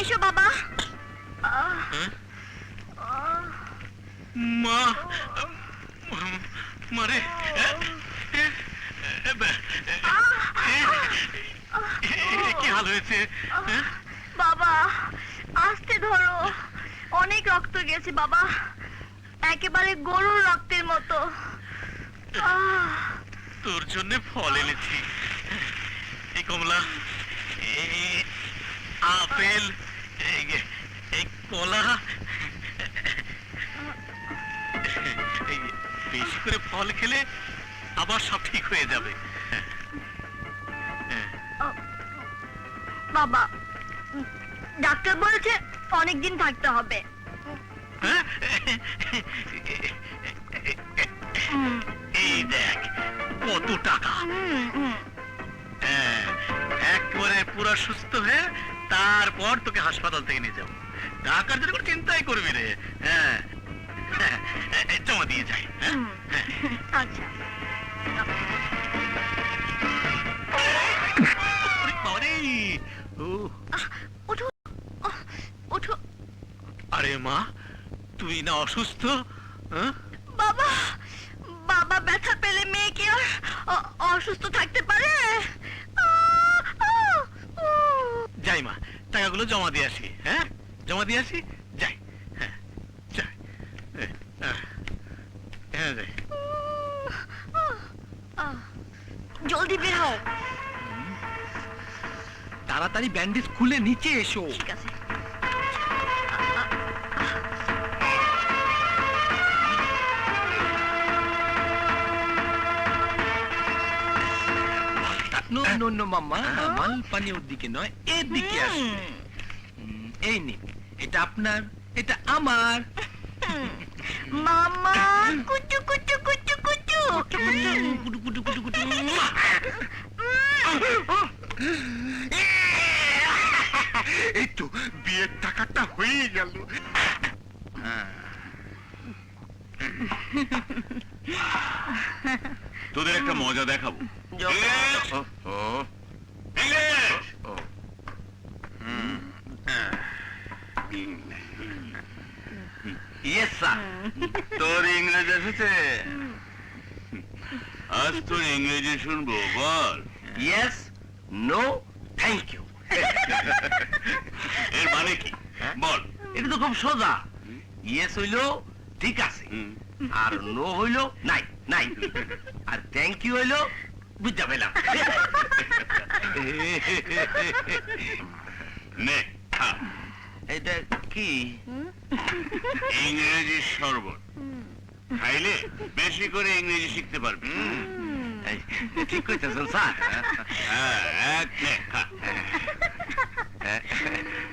এসো বাবা। মা মারে কি হাল হয়েছে? হ্যাঁ? বাবা আস্তে ধরো। অনেক রক্ত গেছে বাবা। একেবারে গরুর রক্তের মতো। তোর জন্য ফল এনেছি। কমলা আপেল কলা বেশি করে ফল খেলে আবার সব ঠিক হয়ে যাবে। বাবা ডাক্তার বলেছে অনেক দিন থাকতে হবে। হ্যাঁ? এই দেখ কত টাকা। পুরো সুস্থ হয়ে তারপর তোকে হাসপাতাল থেকে নিয়ে যাব। টাকার জন্য কোনো চিন্তাই করবি রে। হ্যাঁ। হ্যাঁ, জমা দিয়ে যাই। হ্যাঁ? হ্যাঁ। আচ্ছা। আরে মা তুই না অসুস্থ? বাবা বাবা ব্যথা পেলে মেয়ে কি আর অসুস্থ থাকতে পারে আহ, আহ, উহ। যাই মা টাকাগুলো জমা দিয়ে আসি হ্যাঁ? জমা দিয়ে আসি? যাই হ্যাঁ যাই। হ্যাঁ যাই। জলদি বের হও। তাড়াতাড়ি ব্যান্ডেজ খুলে নিচে এসো। ঠিক আছে। নো নো নো মাম্মা মাল পানি ওর দিকে নয় এর দিকে আসবে। এই নিন এটা আপনার এটা আমার। মামা কুচু কুচু কুচু কুচু। কুটু কুটু কুটু কুটু এই তো বিয়ের টাকাটা হয়ে গেল। তোদের একটা মজা দেখাবো। ইয়েস স্যার তোর ইংরেজি এসেছে। আজ তোর ইংরেজি শুনব বল। ইয়েস নো থ্যাংক ইউ এর মানে কি? বল। এটা তো খুব সোজা। ইয়েস হইল ঠিক আছে। আর নো হইল নাই নাই। আর থ্যাংক ইউ হইল বুঝতে পেলাম। নে এটা কি? ইংরেজি শরবত। খাইলে বেশি করে ইংরেজি শিখতে পারবি। ঠিক কইতেছেন স্যার। হ্যাঁ।